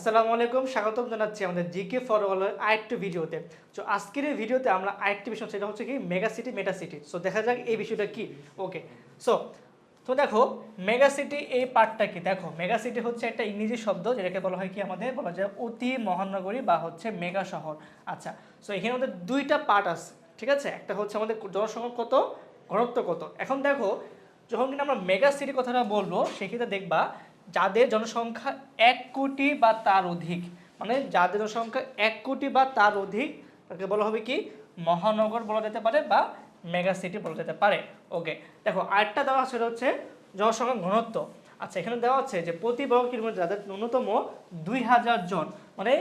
আসসালামু আলাইকুম, স্বাগতম জানাচ্ছি আমাদের জিকে ফর অল আরেকটি ভিডিওতে। তো আজকের এই ভিডিওতে আমরা আরেকটি বিষয় সেটা হচ্ছে কি, mega city, meta city. So দেখা যাক এই বিষয়টা কি। ওকে, সো, তো দেখো, মেগা সিটি এই পার্টটা কি? দেখো, মেগা সিটি হচ্ছে একটা ইংরেজি শব্দ যেটাকে বলা হয় কি আমাদের, বলা যায় অতি মহানগরী বা হচ্ছে মেগা শহর। আচ্ছা সো এখানে আমাদের দুইটা পার্ট আছে, ঠিক আছে? একটা হচ্ছে আমাদের জনসংখ্যা কত, ঘনত্ব কত। এখন দেখো, যখন কিনা আমরা মেগা সিটি কথাটা বলব, সেক্ষেত্রে দেখবা যাদের জনসংখ্যা এক কোটি বা তার অধিক মানে যাদের জনসংখ্যা এক কোটি বা তার অধিক, তাকে বলা হবে কি? মহানগর বলা যেতে পারে বা মেগা সিটি বলা যেতে পারে। ওকে দেখো, আরেকটা দেওয়া আছে, সেটা হচ্ছে জনসংখ্যা ঘনত্ব। আচ্ছা এখানে দেওয়া আছে যে প্রতি বর্গ কিলোমিটার যাদের ন্যূনতম দুই হাজার জন মানে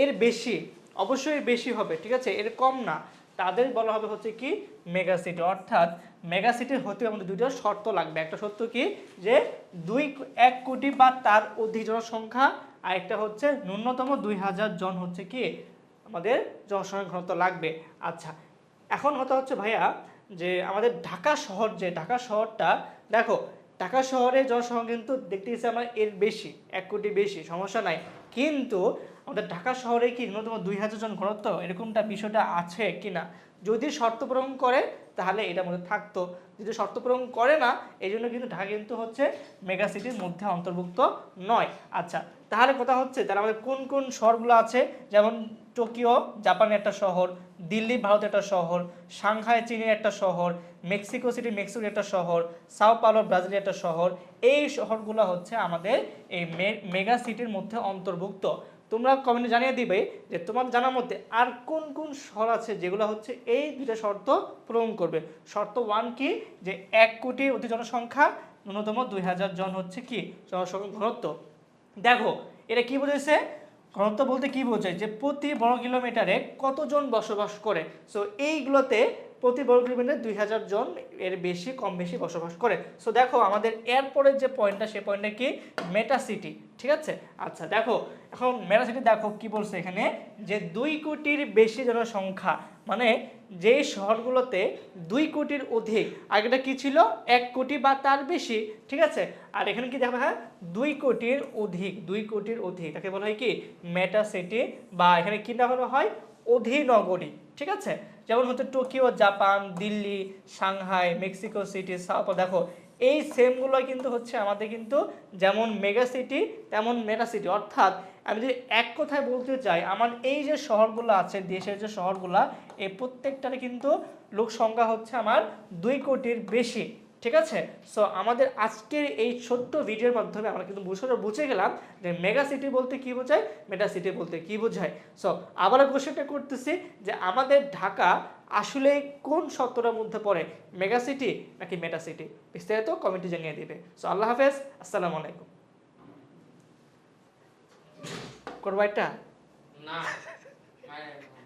এর বেশি, অবশ্যই বেশি হবে, ঠিক আছে? এর কম না। তাদের বলা হবে হচ্ছে কি মেগা সিটি অর্থাৎ মেগা সিটির হতে আমাদের দুইটা শর্ত লাগবে। একটা সত্য কি? যে দুই এক কোটি বা তার অধিক জনসংখ্যা আর একটা হচ্ছে ন্যূনতম দুই হাজার জন হচ্ছে কি আমাদের জনসংখ্যা ঘনত্ব লাগবে। আচ্ছা এখন কথা হচ্ছে ভাইয়া যে আমাদের ঢাকা শহর যে, ঢাকা শহরটা, দেখো, ঢাকা শহরে জনসংখ্যা কিন্তু দেখতে দেখতেছি আমার এর বেশি, এক কোটি বেশি, সমস্যা নাই। কিন্তু আমাদের ঢাকা শহরে কি ন্যূনতম দুই হাজার জন ঘনত্ব? এরকমটা বিষয়টা আছে কি না যদি শর্ত পূরণ করে, তাহলে এটার মধ্যে থাকতো। যদি শর্ত পূরণ করে না এই জন্য কিন্তু ঢাকা কিন্তু হচ্ছে মেগা সিটির মধ্যে অন্তর্ভুক্ত নয়। আচ্ছা তাহলে কথা হচ্ছে, তাহলে আমাদের কোন কোন শহরগুলো আছে? যেমন টোকিও, জাপানের একটা শহর, দিল্লি, ভারতের একটা শহর, সাংহাই, চীনের একটা শহর, মেক্সিকো সিটি, মেক্সিকোর একটা শহর, সাও পালো ব্রাজিলের একটা শহর। এই শহরগুলো হচ্ছে আমাদের এই মেগা সিটির মধ্যে অন্তর্ভুক্ত। তোমরা কমেন্টে জানিয়ে দিবে যে তোমার জানার মধ্যে আর কোন কোন শহর আছে যেগুলো হচ্ছে এই দুইটা শর্ত পূরণ করবে। শর্ত ওয়ান কি? যে এক কোটি অতি জনসংখ্যা, ন্যূনতম দুই হাজার জন হচ্ছে কি? জনসংখ্যা ঘনত্ব। দেখো, এটা কি বোঝাইছে? ঘনত্ব বলতে কি বোঝায়? যে প্রতি বর্গ কিলোমিটারে কতজন বসবাস করে? সো এইগুলোতে প্রতি বর্গ কিলোমিটারে দুই হাজার জন এর বেশি, কম বেশি বসবাস করে। সো দেখো, আমাদের এরপরের যে পয়েন্টটা সে পয়েন্টটা কি? মেটা সিটি ঠিক আছে? আচ্ছা দেখো, এখন মেটা সিটি দেখো কি বলছে এখানে, যে দুই কোটির বেশি জনসংখ্যা মানে যেই শহরগুলোতে দুই কোটির অধিক, আগেটা কি ছিল? এক কোটি বা তার বেশি, ঠিক আছে? আর এখানে কি দেখা, হয়? দুই কোটির অধিক, দুই কোটির অধিক, তাকে বলা হয় কি? মেটা সিটি বা এখানে কি দেখানো হয়? অধিনগরী, ঠিক আছে? যেমন হচ্ছে Tokyo, Japan, Delhi, Shanghai, Mexico City south দেখো, এই সেমগুলো কিন্তু হচ্ছে আমাদের কিন্তু যেমন মেগা সিটি তেমন মেটা সিটি অর্থাৎ আমি যদি এক কথায় বলতে চাই, আমার এই যে শহরগুলো আছে, দেশের যে শহরগুলো, এই প্রত্যেকটারে কিন্তু লোক সংখ্যা হচ্ছে আমার দুই কোটির বেশি। ঠিক আছে? সো আমাদের আজকের এই ছোট্ট ভিডিওর মাধ্যমে আমরা কিন্তু বুঝে বুঝে গেলাম যে মেগা সিটি বলতে কি বোঝায় মেটা সিটি বলতে কি বোঝায়। সো আবার কোশ্চেনটা করতেছি যে আমাদের ঢাকা আসলে কোন শর্তটার মধ্যে পড়ে মেগা সিটি নাকি মেটা সিটি বিস্তারিত কমেন্টে জানিয়ে দিবে। সো আল্লাহ হাফেজ, আসসালামু আলাইকুম। করব একটা না।